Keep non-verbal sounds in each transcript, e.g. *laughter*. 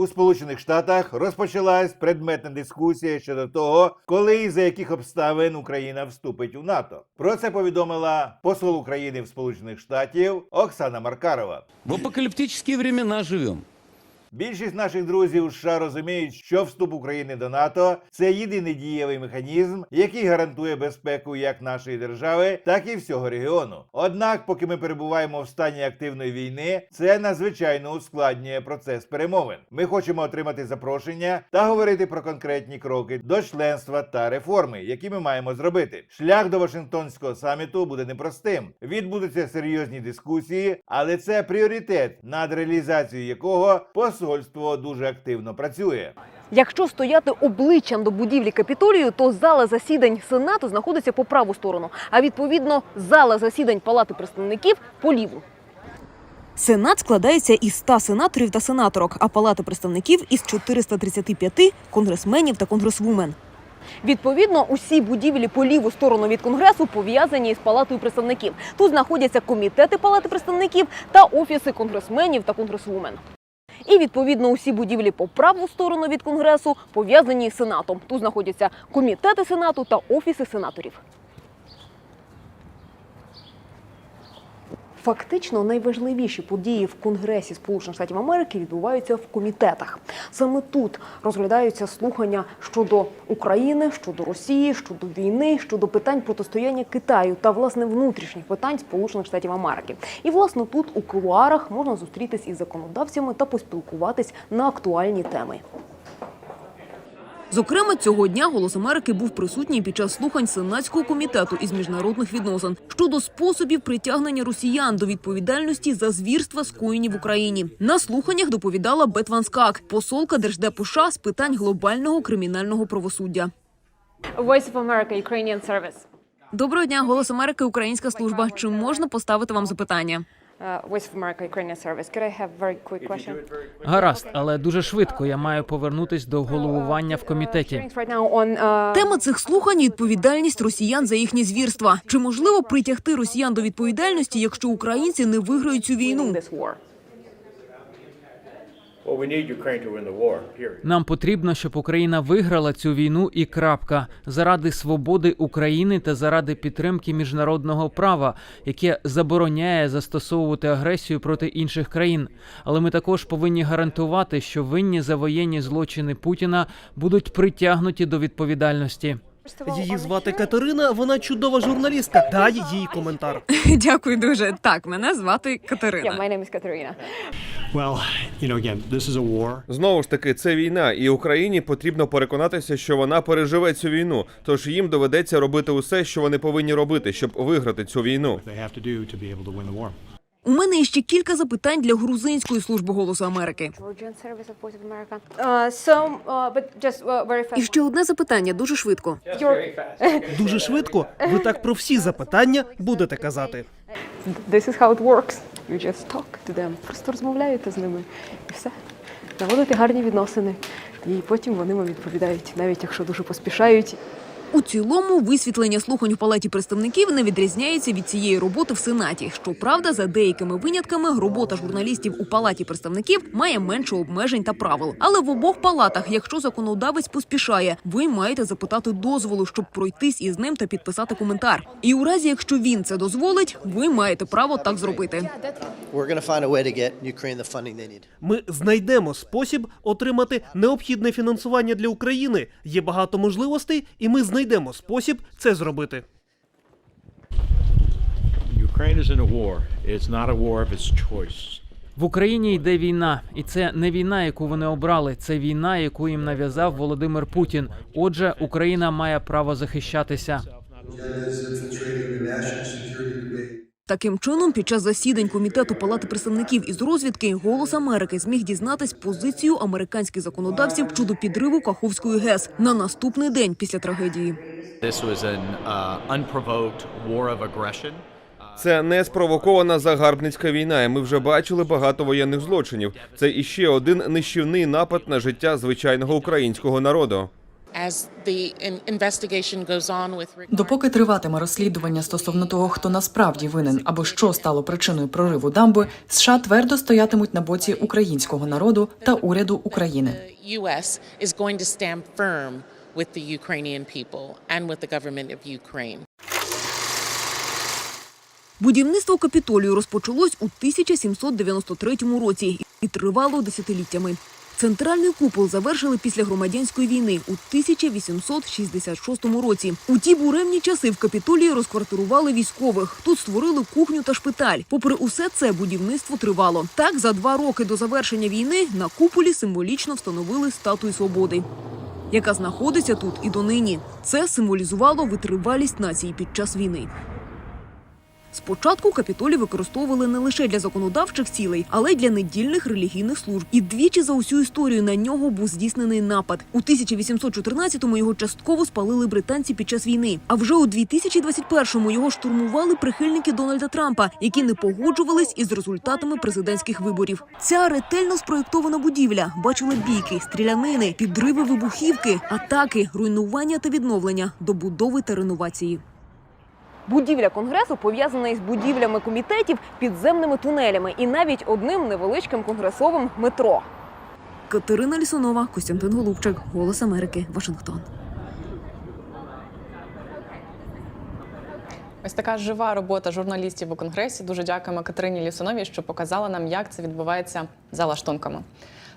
У Сполучених Штатах розпочалась предметна дискусія щодо того, коли і за яких обставин Україна вступить у НАТО. Про це повідомила посол України в Сполучених Штатів Оксана Маркарова. В апокаліптичні времена живем. Більшість наших друзів у США розуміють, що вступ України до НАТО це єдиний дієвий механізм, який гарантує безпеку як нашої держави, так і всього регіону. Однак, поки ми перебуваємо в стані активної війни, це надзвичайно ускладнює процес перемовин. Ми хочемо отримати запрошення та говорити про конкретні кроки до членства та реформи, які ми маємо зробити. Шлях до Вашингтонського саміту буде непростим. Відбудуться серйозні дискусії, але це пріоритет, над реалізацією якого посольство дуже активно працює. Якщо стояти обличчям до будівлі капітолію, то зала засідань Сенату знаходиться по праву сторону, а відповідно зала засідань Палати представників по ліву. Сенат складається із 100 сенаторів та сенаторок, а Палата представників із 435 конгресменів та конгресвумен. Відповідно, усі будівлі по ліву сторону від конгресу пов'язані із палатою представників. Тут знаходяться комітети палати представників та офіси конгресменів та конгресвумен. І відповідно усі будівлі по праву сторону від конгресу пов'язані з сенатом. Тут знаходяться комітети сенату та офіси сенаторів. Фактично найважливіші події в Конгресі Сполучених Штатів Америки відбуваються в комітетах. Саме тут розглядаються слухання щодо України, щодо Росії, щодо війни, щодо питань протистояння Китаю та власне внутрішніх питань Сполучених Штатів Америки. І власне тут у кулуарах можна зустрітись із законодавцями та поспілкуватись на актуальні теми. Зокрема, цього дня голос Америки був присутній під час слухань Сенатського комітету із міжнародних відносин щодо способів притягнення росіян до відповідальності за звірства скоєні в Україні. На слуханнях доповідала Бет Ван Скак, посолка Держдепу США з питань глобального кримінального правосуддя. Voice of America Ukrainian Service. Доброго дня, голос Америки, українська служба. Чи можна поставити вам запитання? Uh, Voice of America Ukrainian Service. Could I have very quick question? Гаразд, але дуже швидко я маю повернутись до головування в комітеті. On uh, Тема цих слухань відповідальність росіян за їхні звірства. Чи можливо притягти росіян до відповідальності, якщо українці не виграють цю війну? Нам потрібно, щоб Україна виграла цю війну і крапка заради свободи України та заради підтримки міжнародного права, яке забороняє застосовувати агресію проти інших країн. Але ми також повинні гарантувати, що винні за воєнні злочини Путіна будуть притягнуті до відповідальності. Її звати Катерина, вона чудова журналістка. Дай їй коментар. *laughs* Дякую дуже. Так, мене звати Катерина. my name. Well, you know, again, this is a war. Знову ж таки, це війна, і Україні потрібно переконатися, що вона переживе цю війну. Тож їм доведеться робити усе, що вони повинні робити, щоб виграти цю війну. У мене іще кілька запитань для грузинської служби голосу Америки. Uh, uh, uh. І ще одне запитання дуже швидко. *laughs* Дуже швидко. Ви так про всі запитання будете казати. This is how it works. You just talk to them. Просто розмовляєте з ними і все. Наводите гарні відносини. І потім вони вам відповідають, навіть якщо дуже поспішають. У цілому висвітлення слухань у палаті представників не відрізняється від цієї роботи в сенаті. Щоправда, за деякими винятками, робота журналістів у палаті представників має менше обмежень та правил. Але в обох палатах, якщо законодавець поспішає, ви маєте запитати дозволу, щоб пройтись із ним та підписати коментар. І у разі, якщо він це дозволить, ви маєте право так зробити. Ми знайдемо спосіб отримати необхідне фінансування для України. Є багато можливостей, і ми знайдемо спосіб це зробити. В Україні йде війна, і це не війна, яку вони обрали. Це війна, яку їм нав'язав Володимир Путін. Отже, Україна має право захищатися. Таким чином, під час засідань комітету Палати представників із розвідки голос Америки зміг дізнатись позицію американських законодавців щодо підриву Каховської ГЕС на наступний день після трагедії. Uh. Це не спровокована загарбницька війна, і ми вже бачили багато воєнних злочинів. Це іще один нищівний напад на життя звичайного українського народу. As the in- investigation goes on with regard Допоки триватиме розслідування стосовно того, хто насправді винен або що стало причиною прориву дамби, США твердо стоятимуть на боці українського народу та уряду України. the U.S. is going to stand firm with the Ukrainian people and with the government of Ukraine. Будівництво капітолію розпочалось у 1793 році і тривало десятиліттями. Центральний купол завершили після громадянської війни у 1866 році. У ті буремні часи в капітолії розквартирували військових. Тут створили кухню та шпиталь. Попри усе це будівництво тривало. Так, за два роки до завершення війни на куполі символічно встановили статую свободи, яка знаходиться тут і донині. Це символізувало витривалість нації під час війни. Спочатку капітолій використовували не лише для законодавчих цілей, але й для недільних релігійних служб. І двічі за усю історію на нього був здійснений напад. У 1814-му його частково спалили британці під час війни. А вже у 2021-му його штурмували прихильники Дональда Трампа, які не погоджувались із результатами президентських виборів. Ця ретельно спроєктована будівля бачила бійки, стрілянини, підриви вибухівки, атаки, руйнування та відновлення, добудови та реновації. Будівля конгресу пов'язана із будівлями комітетів, підземними тунелями і навіть одним невеличким конгресовим метро. Катерина Лісунова, Костянтин Голубчик, Голос Америки, Вашингтон. Ось така жива робота журналістів у конгресі. Дуже дякуємо Катерині Лісуновій, що показала нам, як це відбувається за лаштунками.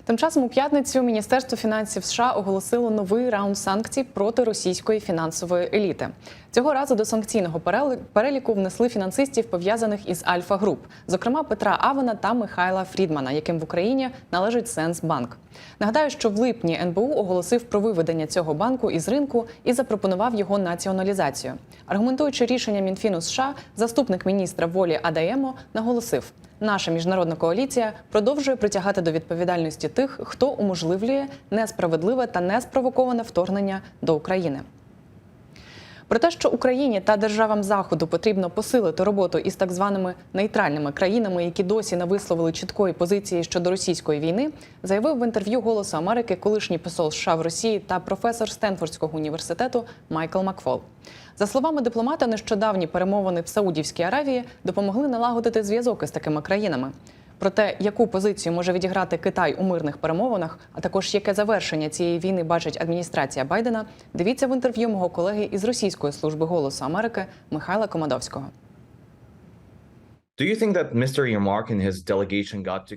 Тим часом у п'ятницю Міністерство фінансів США оголосило новий раунд санкцій проти російської фінансової еліти. Цього разу до санкційного переліку внесли фінансистів, пов'язаних із Альфа Груп, зокрема Петра Авена та Михайла Фрідмана, яким в Україні належить Сенсбанк. Нагадаю, що в липні НБУ оголосив про виведення цього банку із ринку і запропонував його націоналізацію. Аргументуючи рішення Мінфіну США, заступник міністра волі Адаємо наголосив. Наша міжнародна коаліція продовжує притягати до відповідальності тих, хто уможливлює несправедливе та неспровоковане вторгнення до України. Про те, що Україні та державам Заходу потрібно посилити роботу із так званими нейтральними країнами, які досі не висловили чіткої позиції щодо російської війни, заявив в інтерв'ю Голосу Америки колишній посол США в Росії та професор Стенфордського університету Майкл Макфол. За словами дипломата, нещодавні перемовини в Саудівській Аравії допомогли налагодити зв'язок із такими країнами. Про те, яку позицію може відіграти Китай у мирних перемовинах, а також яке завершення цієї війни бачить адміністрація Байдена, дивіться в інтерв'ю мого колеги із російської служби голосу Америки Михайла Комадовського.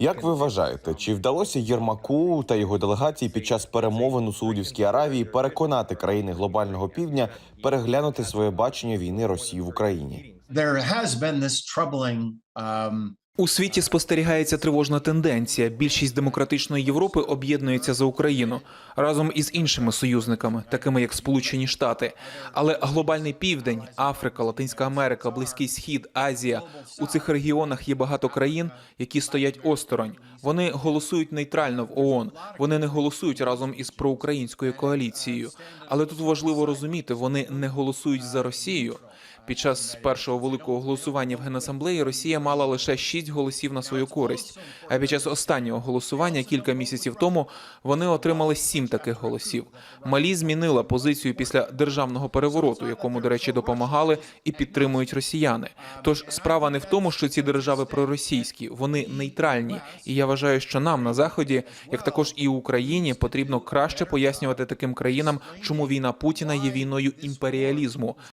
Як ви вважаєте, чи вдалося Єрмаку та його делегації під час перемовин у Саудівській Аравії переконати країни глобального півдня переглянути своє бачення війни Росії в Україні? У світі спостерігається тривожна тенденція. Більшість демократичної Європи об'єднується за Україну разом із іншими союзниками, такими як Сполучені Штати. Але глобальний південь, Африка, Латинська Америка, Близький Схід, Азія у цих регіонах є багато країн, які стоять осторонь. Вони голосують нейтрально в ООН. Вони не голосують разом із проукраїнською коаліцією. Але тут важливо розуміти, вони не голосують за Росію. Під час першого великого голосування в Генасамблеї Росія мала лише шість голосів на свою користь. А під час останнього голосування кілька місяців тому вони отримали сім таких голосів. Малі змінила позицію після державного перевороту, якому, до речі, допомагали і підтримують росіяни. Тож справа не в тому, що ці держави проросійські, вони нейтральні. І я вважаю, що нам на заході, як також і Україні, потрібно краще пояснювати таким країнам, чому війна Путіна є війною імперіалізму,